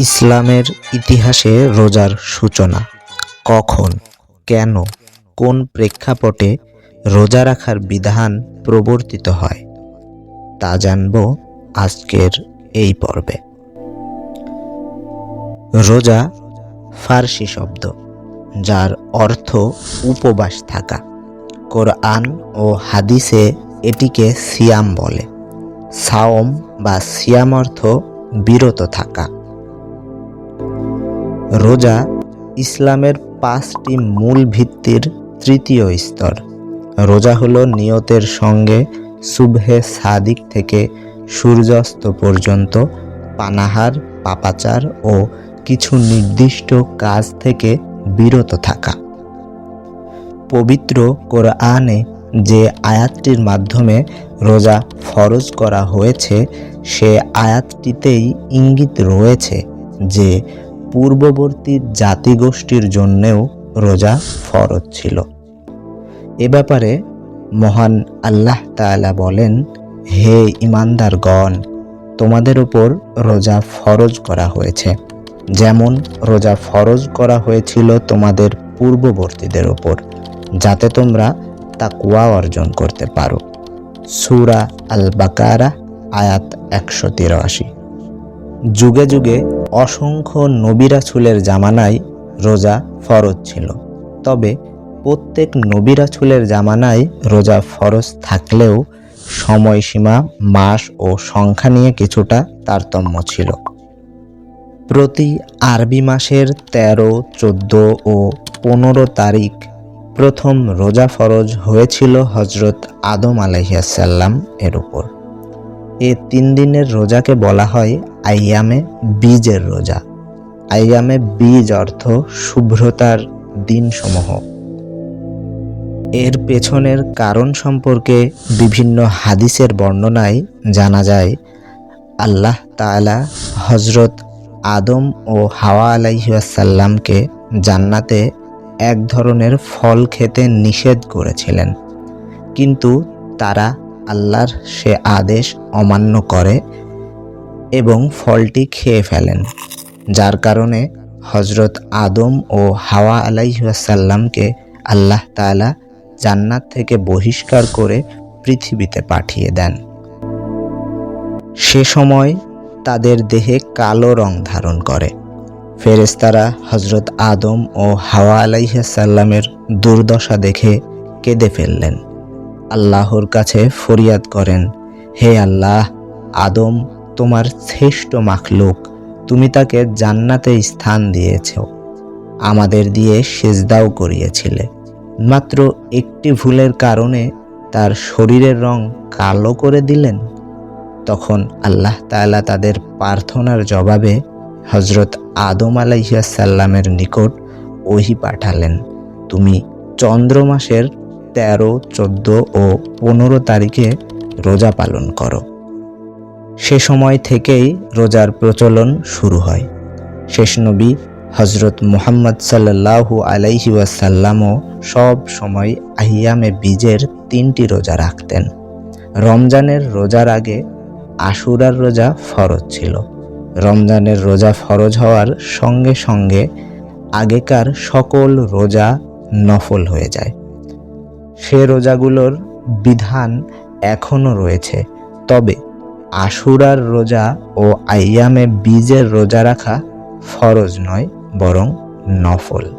ইসলামের ইতিহাসে রোজার সূচনা। কখন? কেন? কোন প্রেক্ষাপটে রোজা রাখার বিধান প্রবর্তিত হয়? তা জানব আজকের এই পর্বে। রোজা ফার্সি শব্দ, যার অর্থ উপবাস থাকা। কোরআন ও হাদিসে এটিকে সিয়াম বলে। সাওম বা সিয়াম অর্থ বিরত থাকা। রোজা ইসলামের পাঁচটি মূল ভিত্তির তৃতীয় স্তর। রোজা হলো নিয়তের সঙ্গে সুবহে সাদিক থেকে সূর্যাস্ত পর্যন্ত পানাহার, পাপাচার ও কিছু নির্দিষ্ট কাজ থেকে বিরত থাকা। পবিত্র কোরআনে যে আয়াতটির মাধ্যমে রোজা ফরজ করা হয়েছে, সে আয়াতটিতেই ইঙ্গিত রয়েছে যে পূর্ববর্তী জাতিগোষ্ঠীর জন্যেও রোজা ফরজ ছিল। এ ব্যাপারে মহান আল্লাহ তাআলা বলেন, হে ইমানদারগণ তোমাদের উপর রোজা ফরজ করা হয়েছে। যেমন রোজা ফরজ করা হয়েছিল তোমাদের পূর্ববর্তীদের ওপর যাতে তোমরা তাকওয়া অর্জন করতে পারো। সুরা আল বাকারা আয়াত একশো তিরাশি। যুগে যুগে অসংখ্য নবিরাছুলের জামানায় রোজা ফরজ ছিল। তবে প্রত্যেক নবিরাছুলের জামানায় রোজা ফরজ থাকলেও সময়সীমা, মাস ও সংখ্যা নিয়ে কিছুটা তারতম্য ছিল। প্রতি আরবি মাসের তেরো, চোদ্দ ও পনেরো তারিখ প্রথম রোজা ফরজ হয়েছিল হজরত আদম আলাইসাল্লাম এর উপর। এ তিন দিনের রোজাকে বলা হয় আইয়ামে বীজের রোজা। আইয়ামে বীজ অর্থ শুভ্রতার দিনসমূহ। এর পেছনের কারণ সম্পর্কে বিভিন্ন হাদিসের বর্ণনায় জানা যায়, আল্লাহ তাআলা হজরত আদম ও হাওয়া আলাইসাল্লামকে জান্নাতে এক ধরনের ফল খেতে নিষেধ করেছিলেন। কিন্তু তারা আল্লাহর সে আদেশ অমান্য করে এবং ফলটি খেয়ে ফেলেন, যার কারণে হজরত আদম ও হাওয়া আলাইসাল্লামকে আল্লাহ তাআলা জান্নাত থেকে বহিষ্কার করে পৃথিবীতে পাঠিয়ে দেন। সে সময় তাদের দেহে কালো রং ধারণ করে। ফেরেস্তারা হজরত আদম ও হাওয়া আলাইসাল্লামের দুর্দশা দেখে কেঁদে ফেললেন। আল্লাহর কাছে ফরিয়াদ করেন, হে আল্লাহ, আদম তোমার শ্রেষ্ঠ মাখলুক। তুমি তাকে জান্নাতে স্থান দিয়েছ। আমাদের দিয়ে সেজদাও করিয়েছিলে। মাত্র একটি ভুলের কারণে তার শরীরের রং কালো করে দিলেন। তখন আল্লাহ তাআলা তাদের প্রার্থনার জবাবে হজরত আদম আলাইসাল্লামের নিকট ওহি পাঠালেন, তুমি চন্দ্র মাসের তেরো, চোদ্দ ও পনেরো তারিখে রোজা পালন করো। সে সময় থেকেই রোজার প্রচলন শুরু হয়। শেষ নবী হজরত মুহাম্মদ সাল্লাহু আলাইহি ওয়াসাল্লামও সব সময় আহিয়ামে বীজের তিনটি রোজা রাখতেন। রমজানের রোজার আগে আশুরার রোজা ফরজ ছিল। রমজানের রোজা ফরজ হওয়ার সঙ্গে সঙ্গে আগেকার সকল রোজা নফল হয়ে যায়। সে রোজাগুলোর বিধান এখনও রয়েছে। তবে আশুরার রোজা ও আইয়ামে বীজের রোজা রাখা ফরজ নয় বরং নফল।